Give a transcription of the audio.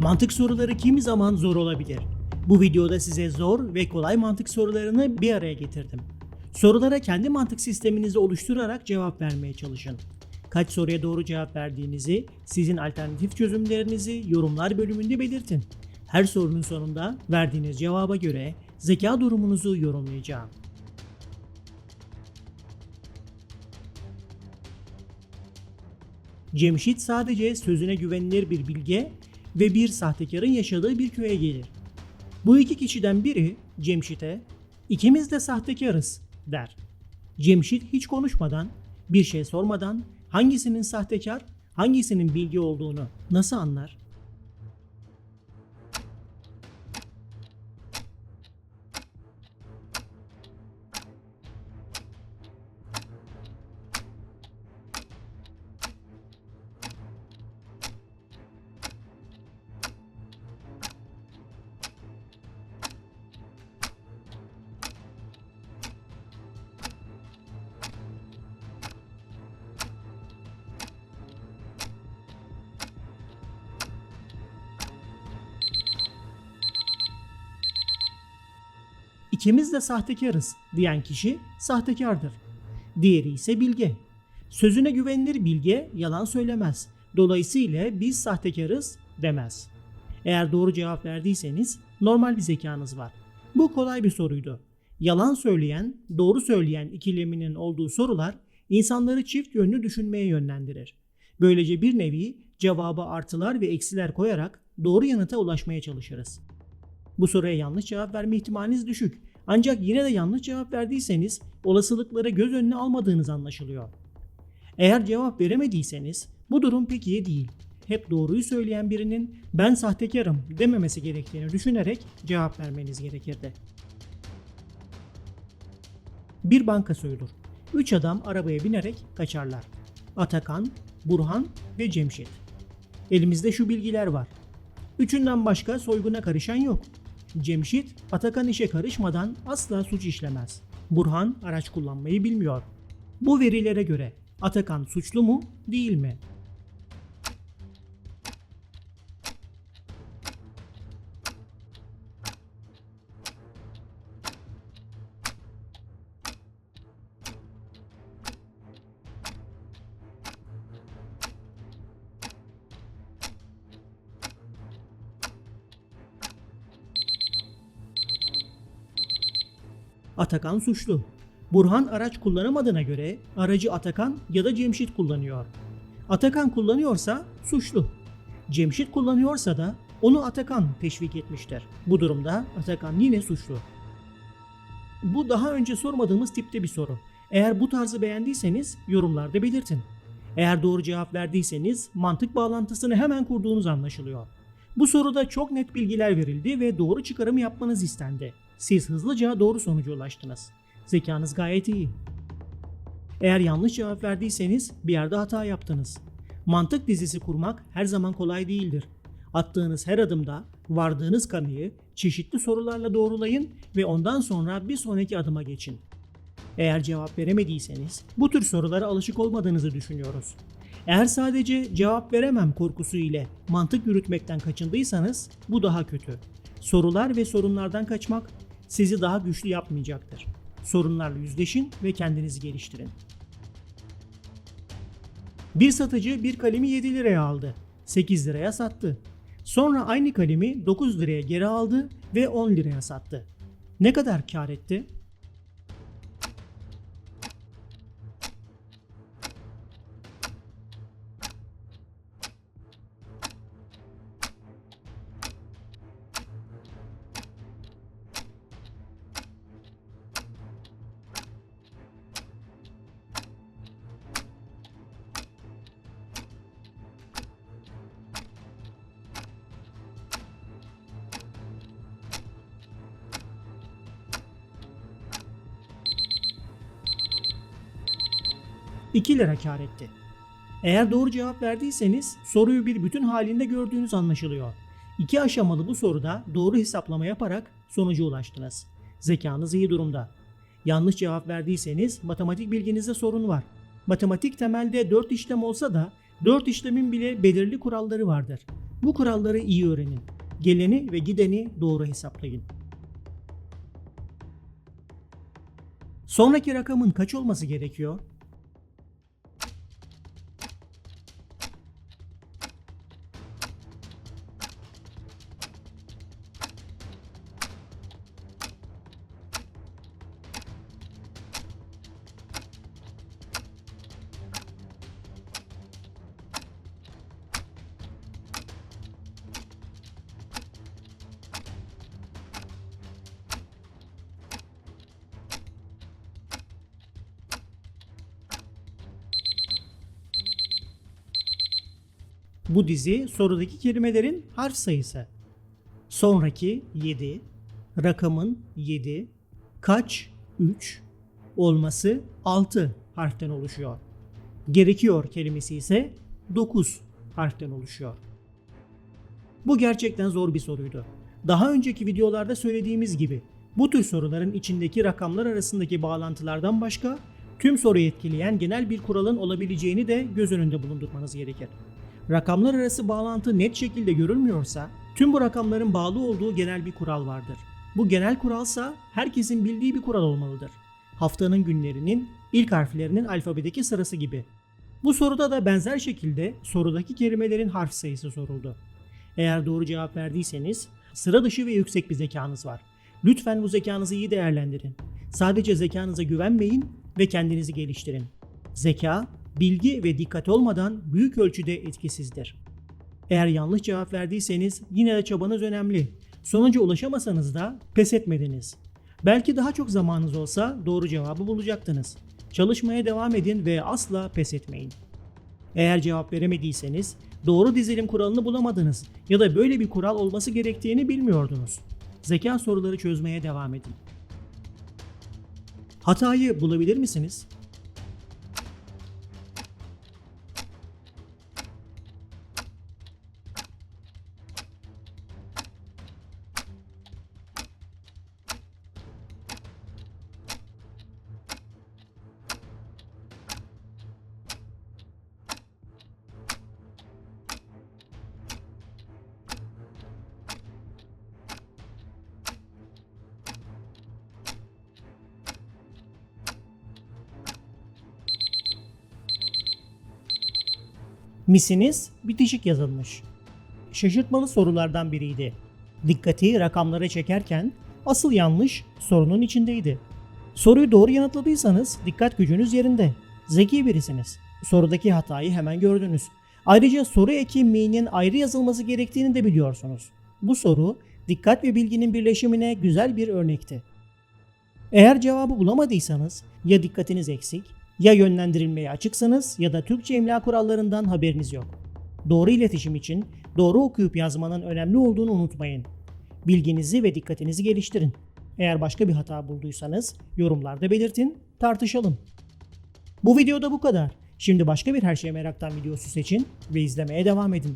Mantık soruları kimi zaman zor olabilir. Bu videoda size zor ve kolay mantık sorularını bir araya getirdim. Sorulara kendi mantık sisteminizi oluşturarak cevap vermeye çalışın. Kaç soruya doğru cevap verdiğinizi, sizin alternatif çözümlerinizi yorumlar bölümünde belirtin. Her sorunun sonunda verdiğiniz cevaba göre zeka durumunuzu yorumlayacağım. Cemşit sadece sözüne güvenilir bir bilge ve bir sahtekarın yaşadığı bir köye gelir. Bu iki kişiden biri Cemşit'e ikimiz de sahtekarız der. Cemşit hiç konuşmadan, bir şey sormadan hangisinin sahtekar, hangisinin bilgi olduğunu nasıl anlar? İkimiz de sahtekarız diyen kişi sahtekardır. Diğeri ise bilge. Sözüne güvenilir bilge yalan söylemez. Dolayısıyla biz sahtekarız demez. Eğer doğru cevap verdiyseniz normal bir zekanız var. Bu kolay bir soruydu. Yalan söyleyen, doğru söyleyen ikileminin olduğu sorular insanları çift yönlü düşünmeye yönlendirir. Böylece bir nevi cevaba artılar ve eksiler koyarak doğru yanıta ulaşmaya çalışırız. Bu soruya yanlış cevap verme ihtimaliniz düşük. Ancak yine de yanlış cevap verdiyseniz olasılıkları göz önüne almadığınız anlaşılıyor. Eğer cevap veremediyseniz bu durum pek iyi değil. Hep doğruyu söyleyen birinin ben sahtekarım dememesi gerektiğini düşünerek cevap vermeniz gerekirdi. Bir banka soyulur. Üç adam arabaya binerek kaçarlar. Atakan, Burhan ve Cemşit. Elimizde şu bilgiler var. Üçünden başka soyguna karışan yok. Cemşit, Atakan işe karışmadan asla suç işlemez. Burhan araç kullanmayı bilmiyor. Bu verilere göre Atakan suçlu mu, değil mi? Atakan suçlu. Burhan araç kullanamadığına göre aracı Atakan ya da Cemşit kullanıyor. Atakan kullanıyorsa suçlu. Cemşit kullanıyorsa da onu Atakan teşvik etmiştir. Bu durumda Atakan yine suçlu. Bu daha önce sormadığımız tipte bir soru. Eğer bu tarzı beğendiyseniz yorumlarda belirtin. Eğer doğru cevap verdiyseniz mantık bağlantısını hemen kurduğunuz anlaşılıyor. Bu soruda çok net bilgiler verildi ve doğru çıkarım yapmanız istendi. Siz hızlıca doğru sonuca ulaştınız. Zekanız gayet iyi. Eğer yanlış cevap verdiyseniz bir yerde hata yaptınız. Mantık dizisi kurmak her zaman kolay değildir. Attığınız her adımda vardığınız kanıyı çeşitli sorularla doğrulayın ve ondan sonra bir sonraki adıma geçin. Eğer cevap veremediyseniz bu tür sorulara alışık olmadığınızı düşünüyoruz. Eğer sadece cevap veremem korkusu ile mantık yürütmekten kaçındıysanız bu daha kötü. Sorular ve sorunlardan kaçmak sizi daha güçlü yapmayacaktır. Sorunlarla yüzleşin ve kendinizi geliştirin. Bir satıcı bir kalemi 7 liraya aldı. 8 liraya sattı. Sonra aynı kalemi 9 liraya geri aldı ve 10 liraya sattı. Ne kadar kar etti? ...2 lira kar etti. Eğer doğru cevap verdiyseniz soruyu bir bütün halinde gördüğünüz anlaşılıyor. İki aşamalı bu soruda doğru hesaplama yaparak sonuca ulaştınız. Zekanız iyi durumda. Yanlış cevap verdiyseniz matematik bilginizde sorun var. Matematik temelde 4 işlem olsa da Dört işlemin bile belirli kuralları vardır. Bu kuralları iyi öğrenin. Geleni ve gideni doğru hesaplayın. Sonraki rakamın kaç olması gerekiyor? Bu dizi sorudaki kelimelerin harf sayısı. Sonraki 7, rakamın 7, kaç 3, olması 6 harften oluşuyor. Gerekiyor kelimesi ise 9 harften oluşuyor. Bu gerçekten zor bir soruydu. Daha önceki videolarda söylediğimiz gibi bu tür soruların içindeki rakamlar arasındaki bağlantılardan başka tüm soruyu etkileyen genel bir kuralın olabileceğini de göz önünde bulundurmanız gerekir. Rakamlar arası bağlantı net şekilde görülmüyorsa tüm bu rakamların bağlı olduğu genel bir kural vardır. Bu genel kuralsa herkesin bildiği bir kural olmalıdır. Haftanın günlerinin ilk harflerinin alfabedeki sırası gibi. Bu soruda da benzer şekilde sorudaki kelimelerin harf sayısı soruldu. Eğer doğru cevap verdiyseniz sıra dışı ve yüksek bir zekanız var. Lütfen bu zekanızı iyi değerlendirin. Sadece zekanıza güvenmeyin ve kendinizi geliştirin. Zeka, bilgi ve dikkat olmadan büyük ölçüde etkisizdir. Eğer yanlış cevap verdiyseniz yine de çabanız önemli. Sonuca ulaşamasanız da pes etmediniz. Belki daha çok zamanınız olsa doğru cevabı bulacaktınız. Çalışmaya devam edin ve asla pes etmeyin. Eğer cevap veremediyseniz doğru dizilim kuralını bulamadınız ya da böyle bir kural olması gerektiğini bilmiyordunuz. Zeka soruları çözmeye devam edin. Hatayı bulabilir misiniz? Misiniz bitişik yazılmış. Şaşırtmalı sorulardan biriydi. Dikkati rakamlara çekerken asıl yanlış sorunun içindeydi. Soruyu doğru yanıtladıysanız dikkat gücünüz yerinde. Zeki birisiniz. Sorudaki hatayı hemen gördünüz. Ayrıca soru eki mi'nin ayrı yazılması gerektiğini de biliyorsunuz. Bu soru dikkat ve bilginin birleşimine güzel bir örnekti. Eğer cevabı bulamadıysanız ya dikkatiniz eksik, ya yönlendirilmeye açıksanız ya da Türkçe imla kurallarından haberiniz yok. Doğru iletişim için doğru okuyup yazmanın önemli olduğunu unutmayın. Bilginizi ve dikkatinizi geliştirin. Eğer başka bir hata bulduysanız yorumlarda belirtin, tartışalım. Bu videoda bu kadar. Şimdi başka bir her şey meraktan videosu seçin ve izlemeye devam edin.